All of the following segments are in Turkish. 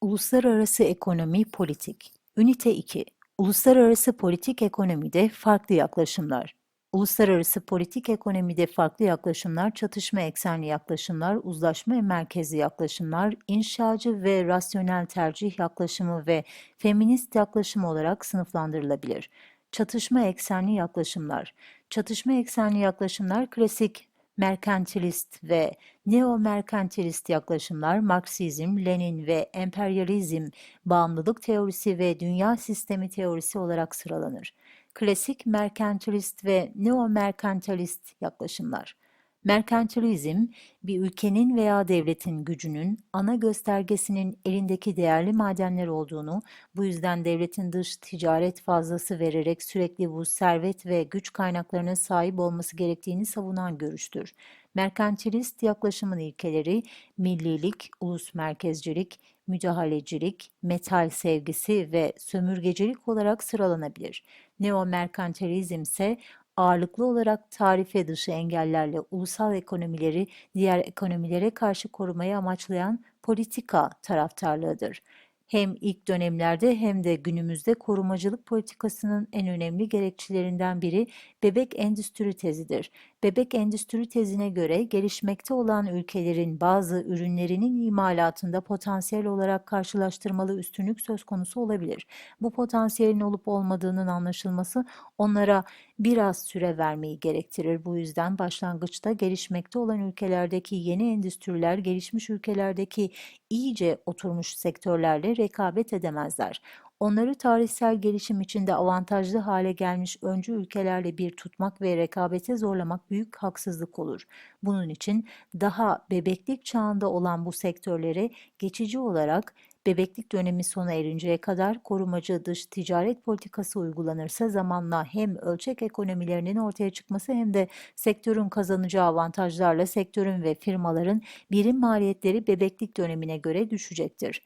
Uluslararası Ekonomi Politik Ünite 2 Uluslararası politik ekonomide farklı yaklaşımlar. Uluslararası politik ekonomide farklı yaklaşımlar, çatışma eksenli yaklaşımlar, uzlaşma merkezli yaklaşımlar, inşacı ve rasyonel tercih yaklaşımı ve feminist yaklaşım olarak sınıflandırılabilir. Çatışma eksenli yaklaşımlar. Çatışma eksenli yaklaşımlar klasik merkantilist ve neo-merkantilist yaklaşımlar Marksizm, Lenin ve emperyalizm, bağımlılık teorisi ve dünya sistemi teorisi olarak sıralanır. Klasik merkantilist ve neo-merkantilist yaklaşımlar. Merkantilizm, bir ülkenin veya devletin gücünün ana göstergesinin elindeki değerli madenler olduğunu, bu yüzden devletin dış ticaret fazlası vererek sürekli bu servet ve güç kaynaklarına sahip olması gerektiğini savunan görüştür. Merkantilist yaklaşımın ilkeleri millilik, ulus merkezcilik, müdahalecilik, metal sevgisi ve sömürgecilik olarak sıralanabilir. Neo-merkantilizm ise ağırlıklı olarak tarife dışı engellerle ulusal ekonomileri diğer ekonomilere karşı korumayı amaçlayan politika taraftarlığıdır. Hem ilk dönemlerde hem de günümüzde korumacılık politikasının en önemli gerekçelerinden biri bebek endüstri tezidir. Bebek endüstri tezine göre gelişmekte olan ülkelerin bazı ürünlerinin imalatında potansiyel olarak karşılaştırmalı üstünlük söz konusu olabilir. Bu potansiyelin olup olmadığının anlaşılması onlara biraz süre vermeyi gerektirir. Bu yüzden başlangıçta gelişmekte olan ülkelerdeki yeni endüstriler gelişmiş ülkelerdeki iyice oturmuş sektörlerle rekabet edemezler. Onları tarihsel gelişim içinde avantajlı hale gelmiş öncü ülkelerle bir tutmak ve rekabete zorlamak büyük haksızlık olur. Bunun için daha bebeklik çağında olan bu sektörlere geçici olarak bebeklik dönemi sona erinceye kadar korumacı dış ticaret politikası uygulanırsa zamanla hem ölçek ekonomilerinin ortaya çıkması hem de sektörün kazanacağı avantajlarla sektörün ve firmaların birim maliyetleri bebeklik dönemine göre düşecektir.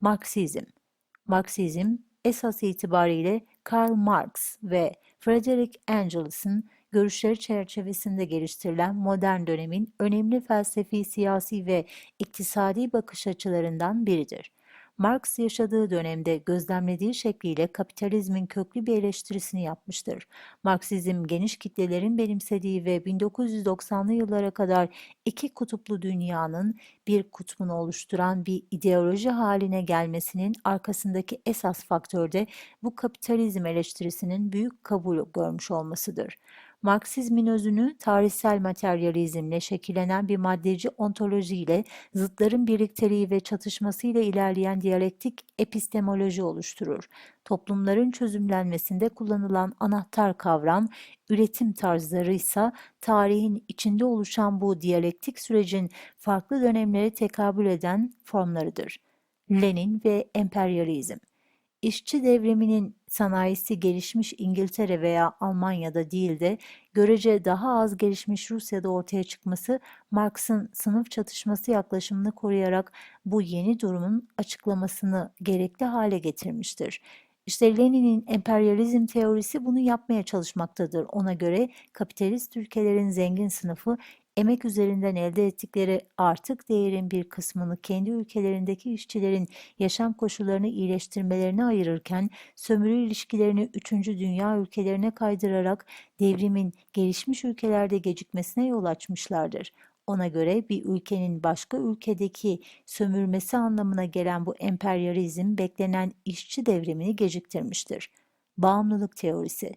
Marksizm Marksizm esas itibariyle Karl Marx ve Frederick Engels'in görüşleri çerçevesinde geliştirilen modern dönemin önemli felsefi, siyasi ve iktisadi bakış açılarından biridir. Marx yaşadığı dönemde gözlemlediği şekliyle kapitalizmin köklü bir eleştirisini yapmıştır. Marksizm geniş kitlelerin benimsediği ve 1990'lı yıllara kadar iki kutuplu dünyanın bir kutbunu oluşturan bir ideoloji haline gelmesinin arkasındaki esas faktör de bu kapitalizm eleştirisinin büyük kabul görmüş olmasıdır. Marksizmin özünü tarihsel materyalizmle şekillenen bir maddeci ontolojiyle zıtların birlikteliği ve çatışmasıyla ilerleyen diyalektik epistemoloji oluşturur. Toplumların çözümlenmesinde kullanılan anahtar kavram, üretim tarzları ise tarihin içinde oluşan bu diyalektik sürecin farklı dönemlere tekabül eden formlarıdır. Lenin ve emperyalizm İşçi devriminin sanayisi gelişmiş İngiltere veya Almanya'da değil de görece daha az gelişmiş Rusya'da ortaya çıkması Marx'ın sınıf çatışması yaklaşımını koruyarak bu yeni durumun açıklamasını gerekli hale getirmiştir. İşte Lenin'in emperyalizm teorisi bunu yapmaya çalışmaktadır. Ona göre kapitalist ülkelerin zengin sınıfı emek üzerinden elde ettikleri artık değerin bir kısmını kendi ülkelerindeki işçilerin yaşam koşullarını iyileştirmelerine ayırırken sömürü ilişkilerini 3. dünya ülkelerine kaydırarak devrimin gelişmiş ülkelerde gecikmesine yol açmışlardır. Ona göre bir ülkenin başka ülkedeki sömürmesi anlamına gelen bu emperyalizm beklenen işçi devrimini geciktirmiştir. Bağımlılık teorisi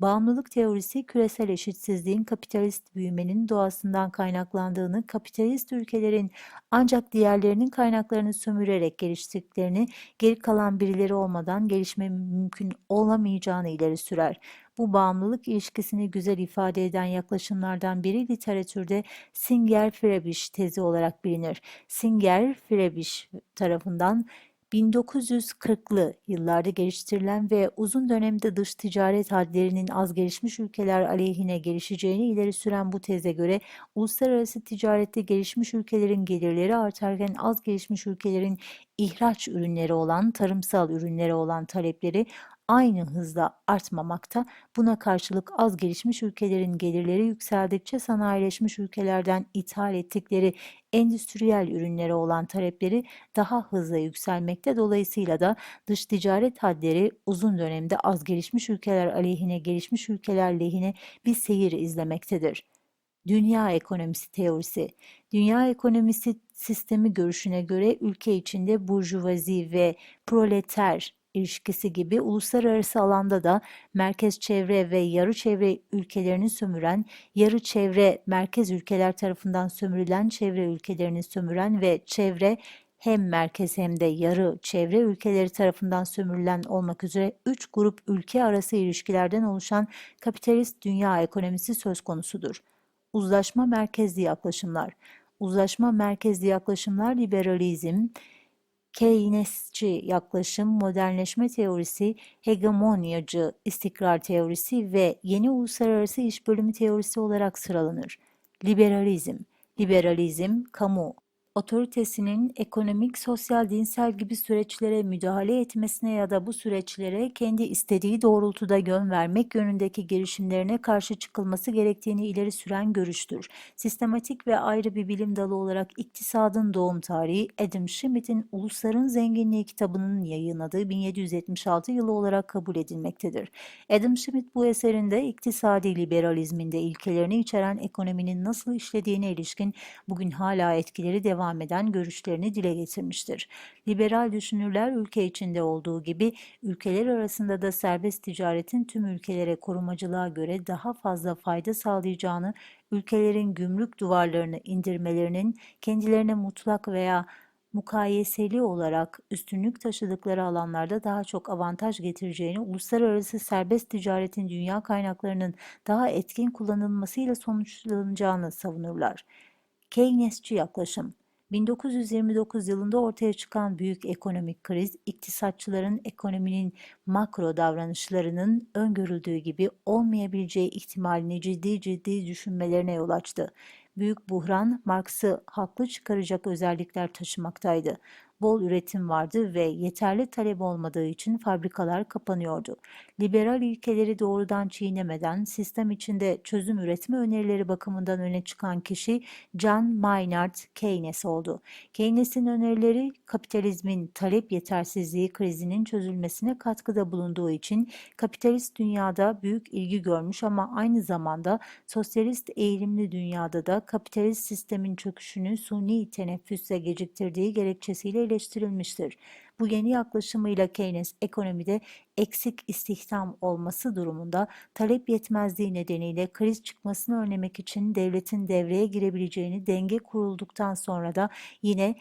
Bağımlılık teorisi küresel eşitsizliğin kapitalist büyümenin doğasından kaynaklandığını, kapitalist ülkelerin ancak diğerlerinin kaynaklarını sömürerek geliştirdiklerini, geri kalan birileri olmadan gelişme mümkün olamayacağını ileri sürer. Bu bağımlılık ilişkisini güzel ifade eden yaklaşımlardan biri literatürde Singer-Frebisch tezi olarak bilinir. Singer-Frebisch tarafından 1940'lı yıllarda geliştirilen ve uzun dönemde dış ticaret hadlerinin az gelişmiş ülkeler aleyhine gelişeceğini ileri süren bu teze göre uluslararası ticarette gelişmiş ülkelerin gelirleri artarken az gelişmiş ülkelerin ihraç ürünleri olan tarımsal ürünlere olan talepleri aynı hızla artmamakta. Buna karşılık az gelişmiş ülkelerin gelirleri yükseldikçe sanayileşmiş ülkelerden ithal ettikleri endüstriyel ürünlere olan talepleri daha hızlı yükselmekte. Dolayısıyla da dış ticaret hadleri uzun dönemde az gelişmiş ülkeler aleyhine gelişmiş ülkeler lehine bir seyir izlemektedir. Dünya ekonomisi teorisi. Dünya ekonomisi sistemi görüşüne göre ülke içinde burjuvazi ve proleter ilişkisi gibi uluslararası alanda da merkez çevre ve yarı çevre ülkelerini sömüren, yarı çevre merkez ülkeler tarafından sömürülen çevre ülkelerini sömüren ve çevre hem merkez hem de yarı çevre ülkeleri tarafından sömürülen olmak üzere üç grup ülke arası ilişkilerden oluşan kapitalist dünya ekonomisi söz konusudur. Uzlaşma merkezli yaklaşımlar. Uzlaşma merkezli yaklaşımlar liberalizm, Keynesçi yaklaşım, modernleşme teorisi, hegemonyacı istikrar teorisi ve yeni uluslararası iş bölümü teorisi olarak sıralanır. Liberalizm, liberalizm, kamu, otoritesinin ekonomik, sosyal, dinsel gibi süreçlere müdahale etmesine ya da bu süreçlere kendi istediği doğrultuda yön vermek yönündeki girişimlerine karşı çıkılması gerektiğini ileri süren görüştür. Sistematik ve ayrı bir bilim dalı olarak iktisadın doğum tarihi Adam Smith'in Ulusların Zenginliği kitabının yayınladığı 1776 yılı olarak kabul edilmektedir. Adam Smith bu eserinde iktisadi liberalizminde ilkelerini içeren ekonominin nasıl işlediğine ilişkin bugün hala etkileri devam eden görüşlerini dile getirmiştir. Liberal düşünürler ülke içinde olduğu gibi ülkeler arasında da serbest ticaretin tüm ülkelere korumacılığa göre daha fazla fayda sağlayacağını, ülkelerin gümrük duvarlarını indirmelerinin kendilerine mutlak veya mukayeseli olarak üstünlük taşıdıkları alanlarda daha çok avantaj getireceğini, uluslararası serbest ticaretin dünya kaynaklarının daha etkin kullanılmasıyla sonuçlanacağını savunurlar. Keynesçi yaklaşım 1929 yılında ortaya çıkan büyük ekonomik kriz, iktisatçıların ekonominin makro davranışlarının öngörüldüğü gibi olmayabileceği ihtimalini ciddi ciddi düşünmelerine yol açtı. Büyük buhran Marx'ı haklı çıkaracak özellikler taşımaktaydı bol üretim vardı ve yeterli talep olmadığı için fabrikalar kapanıyordu. Liberal ilkeleri doğrudan çiğnemeden sistem içinde çözüm üretme önerileri bakımından öne çıkan kişi John Maynard Keynes oldu. Keynes'in önerileri kapitalizmin talep yetersizliği krizinin çözülmesine katkıda bulunduğu için kapitalist dünyada büyük ilgi görmüş ama aynı zamanda sosyalist eğilimli dünyada da kapitalist sistemin çöküşünü suni teneffüsle geciktirdiği gerekçesiyle eleştirilmiştir. Bu yeni yaklaşımıyla Keynes ekonomide eksik istihdam olması durumunda talep yetmezliği nedeniyle kriz çıkmasını önlemek için devletin devreye girebileceğini denge kurulduktan sonra da yine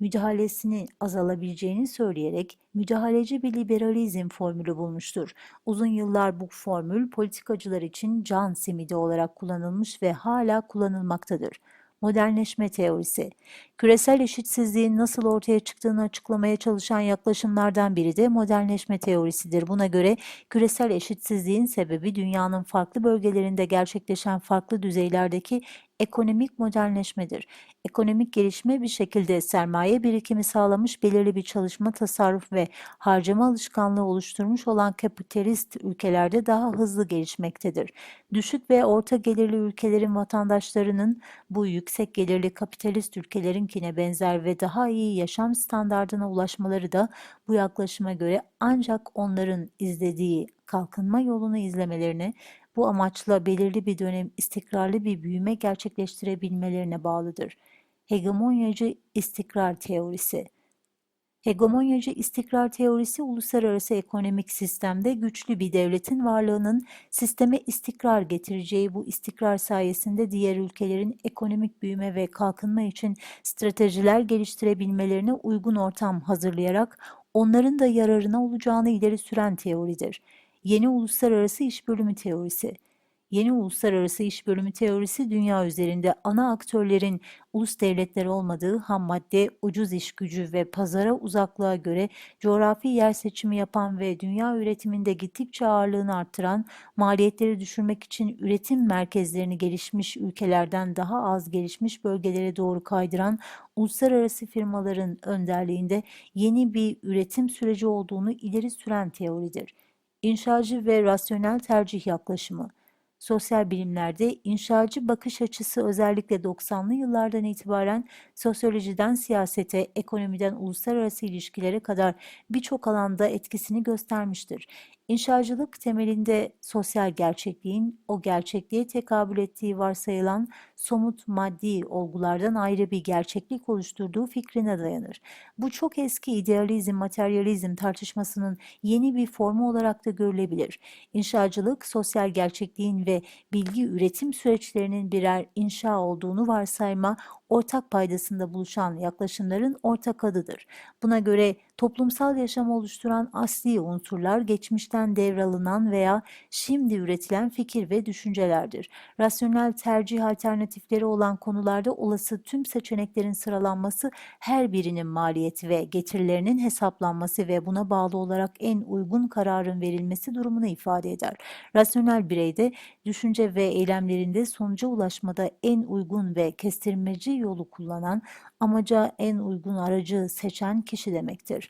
müdahalesini azalabileceğini söyleyerek müdahaleci bir liberalizm formülü bulmuştur. Uzun yıllar bu formül politikacılar için can simidi olarak kullanılmış ve hala kullanılmaktadır. Modernleşme teorisi. Küresel eşitsizliğin nasıl ortaya çıktığını açıklamaya çalışan yaklaşımlardan biri de modernleşme teorisidir. Buna göre küresel eşitsizliğin sebebi dünyanın farklı bölgelerinde gerçekleşen farklı düzeylerdeki ekonomik modernleşmedir. Ekonomik gelişme bir şekilde sermaye birikimi sağlamış belirli bir çalışma, tasarruf ve harcama alışkanlığı oluşturmuş olan kapitalist ülkelerde daha hızlı gelişmektedir. Düşük ve orta gelirli ülkelerin vatandaşlarının bu yüksek gelirli kapitalist ülkelerinkine benzer ve daha iyi yaşam standardına ulaşmaları da bu yaklaşıma göre ancak onların izlediği kalkınma yolunu izlemelerine bu amaçla belirli bir dönem istikrarlı bir büyüme gerçekleştirebilmelerine bağlıdır. Hegemonyacı istikrar teorisi Hegemonyacı istikrar teorisi uluslararası ekonomik sistemde güçlü bir devletin varlığının sisteme istikrar getireceği bu istikrar sayesinde diğer ülkelerin ekonomik büyüme ve kalkınma için stratejiler geliştirebilmelerine uygun ortam hazırlayarak onların da yararına olacağını ileri süren teoridir. Yeni uluslararası iş bölümü teorisi. Yeni uluslararası iş bölümü teorisi dünya üzerinde ana aktörlerin ulus devletler olmadığı ham madde, ucuz iş gücü ve pazara uzaklığa göre coğrafi yer seçimi yapan ve dünya üretiminde gittikçe ağırlığını arttıran, maliyetleri düşürmek için üretim merkezlerini gelişmiş ülkelerden daha az gelişmiş bölgelere doğru kaydıran uluslararası firmaların önderliğinde yeni bir üretim süreci olduğunu ileri süren teoridir. İnşacı ve rasyonel tercih yaklaşımı. Sosyal bilimlerde inşacı bakış açısı özellikle 90'lı yıllardan itibaren sosyolojiden siyasete, ekonomiden uluslararası ilişkilere kadar birçok alanda etkisini göstermiştir. İnşacılık temelinde sosyal gerçekliğin o gerçekliğe tekabül ettiği varsayılan somut maddi olgulardan ayrı bir gerçeklik oluşturduğu fikrine dayanır. Bu çok eski idealizm, materyalizm tartışmasının yeni bir formu olarak da görülebilir. İnşacılık, sosyal gerçekliğin ve bilgi üretim süreçlerinin birer inşa olduğunu varsayma, ortak paydasında buluşan yaklaşımların ortak adıdır. Buna göre toplumsal yaşamı oluşturan asli unsurlar geçmişten devralınan veya şimdi üretilen fikir ve düşüncelerdir. Rasyonel tercih alternatifleri olan konularda olası tüm seçeneklerin sıralanması her birinin maliyeti ve getirilerinin hesaplanması ve buna bağlı olarak en uygun kararın verilmesi durumunu ifade eder. Rasyonel bireyde düşünce ve eylemlerinde sonuca ulaşmada en uygun ve kestirmeci yolu kullanan, amaca en uygun aracı seçen kişi demektir.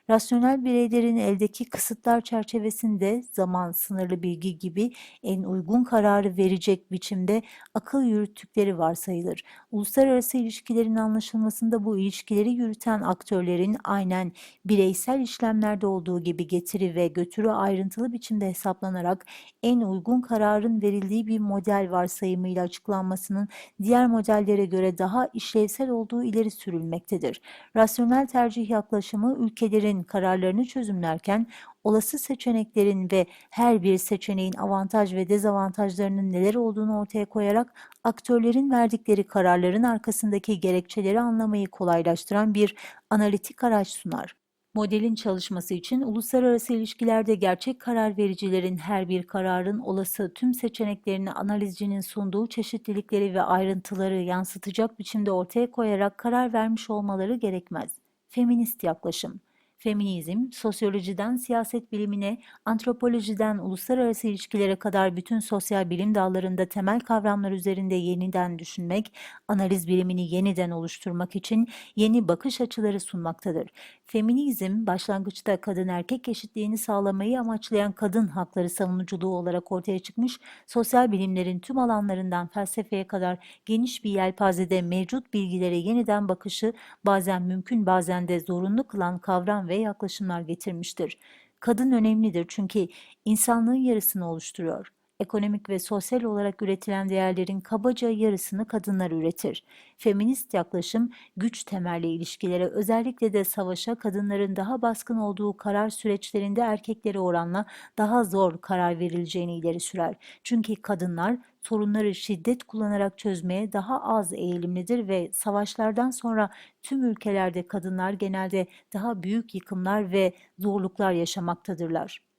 Rasyonel bireylerin eldeki kısıtlar çerçevesinde zaman, sınırlı bilgi gibi en uygun kararı verecek biçimde akıl yürüttükleri varsayılır. Uluslararası ilişkilerin anlaşılmasında bu ilişkileri yürüten aktörlerin aynen bireysel işlemlerde olduğu gibi getiri ve götürü ayrıntılı biçimde hesaplanarak en uygun kararın verildiği bir model varsayımıyla açıklanmasının diğer modellere göre daha işlevsel olduğu ileri sürülmektedir. Rasyonel tercih yaklaşımı ülkelerin kararlarını çözümlerken olası seçeneklerin ve her bir seçeneğin avantaj ve dezavantajlarının neler olduğunu ortaya koyarak aktörlerin verdikleri kararların arkasındaki gerekçeleri anlamayı kolaylaştıran bir analitik araç sunar. Modelin çalışması için uluslararası ilişkilerde gerçek karar vericilerin her bir kararın olası tüm seçeneklerini analizcinin sunduğu çeşitlilikleri ve ayrıntıları yansıtacak biçimde ortaya koyarak karar vermiş olmaları gerekmez. Feminist yaklaşım Feminizm, sosyolojiden siyaset bilimine, antropolojiden uluslararası ilişkilere kadar bütün sosyal bilim dallarında temel kavramlar üzerinde yeniden düşünmek, analiz bilimini yeniden oluşturmak için yeni bakış açıları sunmaktadır. Feminizm, başlangıçta kadın erkek eşitliğini sağlamayı amaçlayan kadın hakları savunuculuğu olarak ortaya çıkmış, sosyal bilimlerin tüm alanlarından felsefeye kadar geniş bir yelpazede mevcut bilgilere yeniden bakışı bazen mümkün bazen de zorunlu kılan kavram ve yaklaşımlar getirmiştir. Kadın önemlidir çünkü insanlığın yarısını oluşturuyor. Ekonomik ve sosyal olarak üretilen değerlerin kabaca yarısını kadınlar üretir. Feminist yaklaşım güç temelli ilişkilere özellikle de savaşa kadınların daha baskın olduğu karar süreçlerinde erkeklere oranla daha zor karar verileceğini ileri sürer. Çünkü kadınlar sorunları şiddet kullanarak çözmeye daha az eğilimlidir ve savaşlardan sonra tüm ülkelerde kadınlar genelde daha büyük yıkımlar ve zorluklar yaşamaktadırlar.